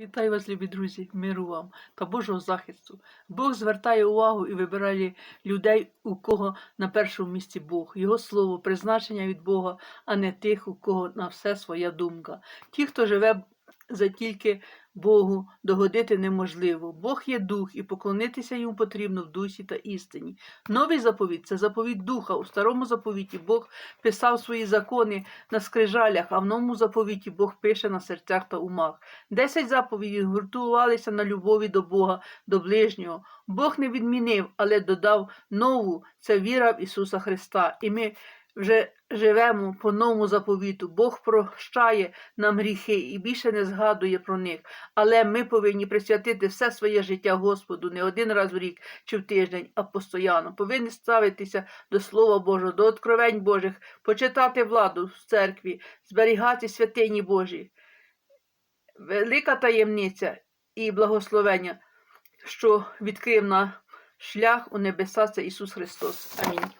Вітаю вас, любі друзі, миру вам та Божого захисту. Бог звертає увагу і вибирає людей, у кого на першому місці Бог, Його слово, призначення від Бога, а не тих, у кого на все своя думка. Ті, хто живе за тільки Богу, догодити неможливо. Бог є дух, і поклонитися йому потрібно в дусі та істині. Новий заповіт це заповіт духа. У старому заповіті Бог писав свої закони на скрижалях, а в новому заповіті Бог пише на серцях та умах. Десять заповідей гуртувалися на любові до Бога, до ближнього. Бог не відмінив, але додав нову це віра в Ісуса Христа. І ми вже живемо по новому заповіту. Бог прощає нам гріхи і більше не згадує про них. Але ми повинні присвятити все своє життя Господу не один раз в рік чи в тиждень, а постійно. Повинні ставитися до Слова Божого, до откровень Божих, почитати владу в церкві, зберігати святині Божі. Велика таємниця і благословення, що відкрив на шлях у небеса, це Ісус Христос. Амінь.